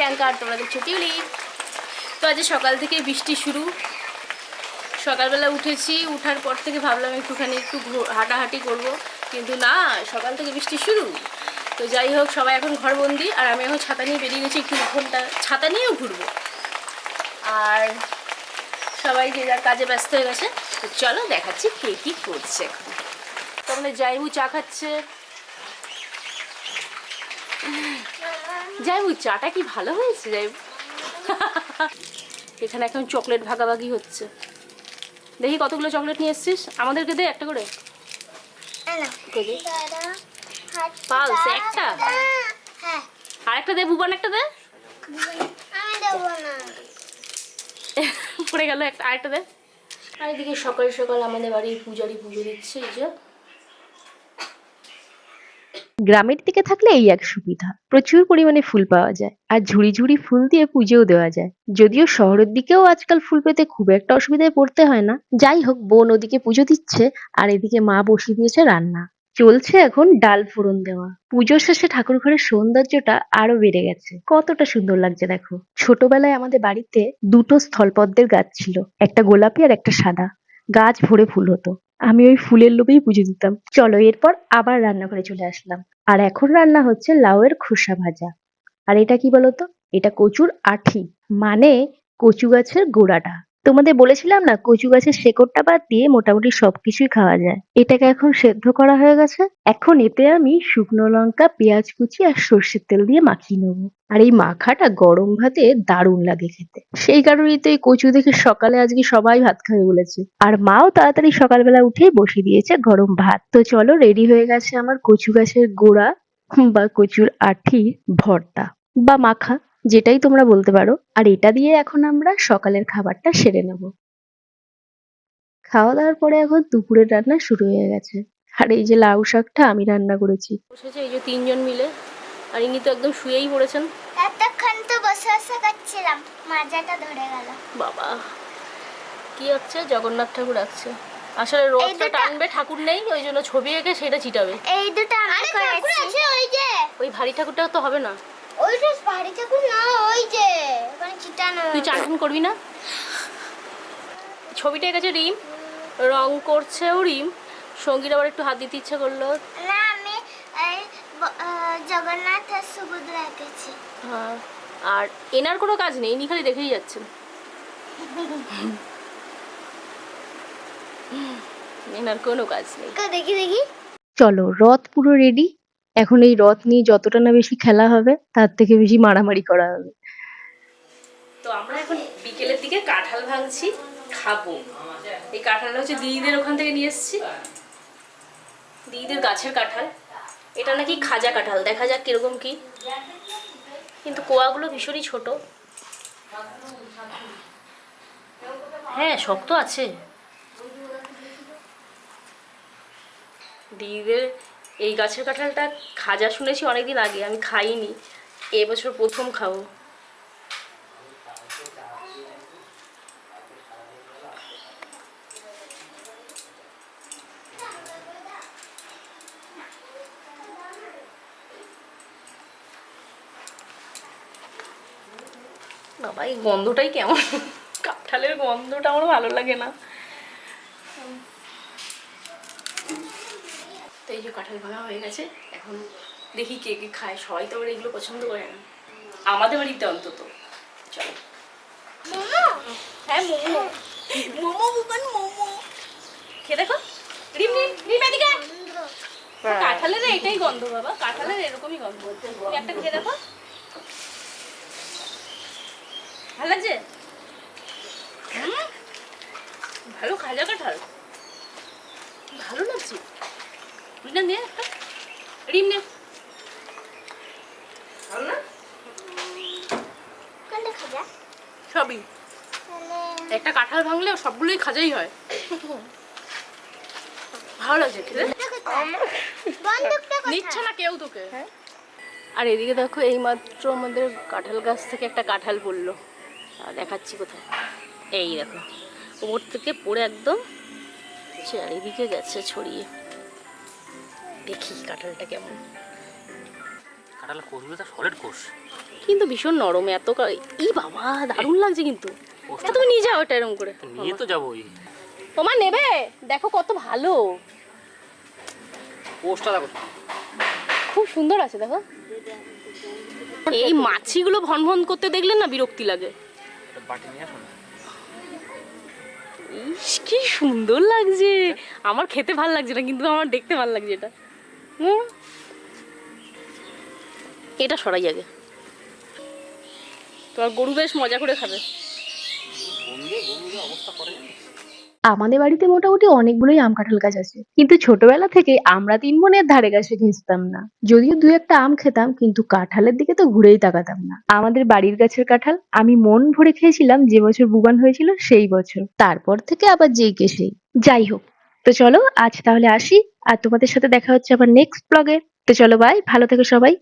প্রিয়াঙ্কা আর তোমরা দেখছ টিউলিপ তো আজ সকাল থেকে বৃষ্টি শুরু। সকালবেলা উঠেছি, উঠার পর থেকে ভাবলাম একটুখানি একটু হাঁটাহাঁটি করব। কিন্তু না, সকাল থেকে বৃষ্টি শুরু। তো যাই হোক, সবাই এখন ঘরবন্দি, আর আমি এখন ছাতা নিয়ে বেরিয়ে গেছি, একটু ঘণ্টা ছাতা নিয়েও ঘুরবো। আর সবাই যে যার কাজে ব্যস্ত হয়ে গেছে, তো চলো দেখাচ্ছি কে কী করছে এখন। তোমরা যাইবু চা খাচ্ছে। যাইবু চাটা কি ভালো হয়েছে যাইবু এখানে এখন চকলেট ভাগাভাগি হচ্ছে। দেখি কতগুলো চকলেট নিয়ে এসছিস? আমাদেরকে দে একটা করে। পালস একটা? হ্যাঁ। আর একটা দে। ভুবন একটা দে পড়ে গেল একটা আরেকটা দে। আর এদিকে সকাল সকাল আমাদের বাড়ির পূজারি পুজো দিচ্ছে এই যে। গ্রামের দিকে থাকলে এই এক সুবিধা। প্রচুর পরিমাণে ফুল পাওয়া যায় আর ঝুড়ি ঝুড়ি ফুল দিয়ে পুজোও দেওয়া যায়। যদিও শহরের দিকেও আজকাল ফুল পেতে খুব একটা অসুবিধায় পড়তে হয় না। যাই হোক, বোন ওদিকে পুজো দিচ্ছে আর এদিকে মা বসিয়ে দিয়েছে রান্না। চলছে এখন ডাল ফোড়ন দেওয়া। পুজোর শেষে ঠাকুর ঘরের সৌন্দর্যটা আরও বেড়ে গেছে। কতটা সুন্দর লাগছে দেখো। ছোটবেলায় আমাদের বাড়িতে দুটো স্থলপদ্মের গাছ ছিল, একটা গোলাপি আর একটা সাদা। গাছ ভরে ফুল হতো। আমি ওই ফুলের লোভেই বুঝে দিতাম। চলো, এরপর আবার রান্নাঘরে চলে আসলাম। আর এখন রান্না হচ্ছে লাউয়ের খোসা ভাজা। আর এটা কি বলতো? এটা কচুর আঠি। মানে কচু গাছের গোড়াটা। তোমাদের বলেছিলাম না, কচু গাছের শেকড়টা বাদ দিয়ে মোটামুটি সবকিছুই খাওয়া যায়। এটাকে এখন সেদ্ধ করা হয়ে গেছে। এখন এতে আমি শুকনো লঙ্কা, পেঁয়াজ কুচি আর সর্ষের তেল দিয়ে মাখিয়ে নেব। আর এই মাখাটা গরম ভাতে দারুণ লাগে খেতে। সেই কারণেই তো এই কচু দেখে সকালে আজকে সবাই ভাত খাবে বলেছে। আর মাও তাড়াতাড়ি সকালবেলা উঠেই বসিয়ে দিয়েছে গরম ভাত। তো চলো রেডি হয়ে গেছে আমার কচু গাছের গোড়া বা কচুর আঠি ভর্তা। বা মাখা। যেটাই তোমরা বলতে পারো। আর এটা দিয়ে এখন আমরা সকালের খাবারটা সেরে নেব। খাওয়া দাওয়ার পরে এখন দুপুরের রান্না শুরু হয়ে গেছে। আর এই যে লাউ শাকটা আমি রান্না করেছি। বসেছে এই যে তিনজন মিলে। আর ইনি তো একদম শুয়েই পড়েছেন। এতক্ষণ তো বসে বসে করছিলাম। মাজাটা ধরে গেল। বাবা কি হচ্ছে? জগন্নাথ ঠাকুর আসছে। আসলে রোদটা টানবে ঠাকুর নেই ওই জন্য ছবি এঁকে সেটা চিটাবে এই দুটো আমি করেছি। ওই যে। ওই ভারী ঠাকুরটাও তো হবে না। ওই যে বাড়ি ঠাকুর না ওই যে ওখানে চিটানো তুই চান করবি না? ছবিটা এঁকেছে রিম। রং করছেও রিম। সঙ্গীর আবার একটু হাত দিতে ইচ্ছে করল। না আমি জগন্নাথ আর সুভদ্রা এঁকেছি। হ্যাঁ। আর এনার কোনো কাজ নেই ইনি খালি দেখেই যাচ্ছেন। এনার কোনো কাজ নেই। কো দেখি দেখি। চলো রথ পুরো রেডি এখন এই রথ নিয়ে যতটা না বেশি খেলা হবে, তার থেকে বেশি মারামারি করা হবে। তো আমরা এখন বিকেলের দিকে কাঁঠাল ভাঙছি, খাব। এই কাঁঠালটা হচ্ছে দিদিদের ওখান থেকে নিয়ে এসেছি। দিদিদের গাছের কাঁঠাল। এটা নাকি খাজা কাঁঠাল, দেখা যাক কীরকম কি। কিন্তু কোয়াগুলো ভীষণই ছোট। হ্যাঁ শক্ত আছে। দিদিদের এই গাছের কাঁঠালটা খাজা শুনেছি অনেকদিন আগে, আমি খাইনি। এবছর প্রথম খাব। বাবা, এই গন্ধটাই কেমন? কাঁঠালের গন্ধটা আমার ভালো লাগে না। তো এই যে কাঁঠাল ভাঙা হয়ে গেছে এখন দেখি কে কে খায়। সবাই তো আবার এগুলো পছন্দ করে না। আমাদের বাড়িতে অন্তত। চলো। হ্যাঁ মোমো। মোমো বুবান মোমো। খেয়ে দেখো। রিম রিম রিম এদিকে কাঁঠালের এটাই গন্ধ বাবা। কাঁঠালের এরকমই গন্ধ। একটা খেয়ে দেখো। ভালো লাগছে? ভালো খাজা কাঁঠাল। ভালো লাগছে। রিনা নে? রিম নে। ভালো না? কোনটা খাজা সবই। একটা কাঁঠাল ভাঙলেও সবগুলোই খাজাই হয়। ভালো লাগছে খেতে। নিচ্ছে না কেউ তোকে। আর এদিকে দেখো এইমাত্র আমাদের কাঁঠাল গাছ থেকে একটা কাঁঠাল পড়ল। আর দেখাচ্ছি কোথায়। এই দেখো ওপর থেকে পড়ে একদম। চারিদিকে গেছে ছড়িয়ে। দেখি কাঁঠালটা কেমন। কোষগুলো তো সলিড কোষ। কিন্তু ভীষণ নরম এত কা- ই বাবা দারুণ লাগছে কিন্তু। তুমি নিয়ে যাও এটা এরকম করে। নিয়ে তো যাবোই। তোমার নেবে? দেখো কত ভালো। কোষটা দেখো। খুব সুন্দর আছে দেখো। এই মাছিগুলো ভন ভন করতে দেখলে না বিরক্তি লাগে। একটা বাটি নিয়ে আসো না। ইস কি সুন্দর লাগছে। আমার খেতে ভালো লাগছে না কিন্তু আমার দেখতে ভালো লাগছে এটা। এটা সরাই আগে। তোমার গরু বেশ মজা করে খাবে? আমাদের বাড়িতে মোটামুটি অনেকগুলোই আম কাঁঠাল গাছ আছে। কিন্তু ছোটবেলা থেকে আমরা তিন বোনের ধারে কাছে ঘেঁচতাম না। যদিও দু একটা আম খেতাম, কিন্তু কাঁঠালের দিকে তো ঘুরেই তাকাতাম না। আমাদের বাড়ির গাছের কাঁঠাল আমি মন ভরে খেয়েছিলাম যে বছর বুবান হয়েছিল সেই বছর। তারপর থেকে আবার যেই কে সেই। যাই হোক তো চলো আজ তাহলে আসি, আর তোমাদের সাথে দেখা হচ্ছে আবার নেক্সট ব্লগে তো চলো বাই ভালো থেকো সবাই।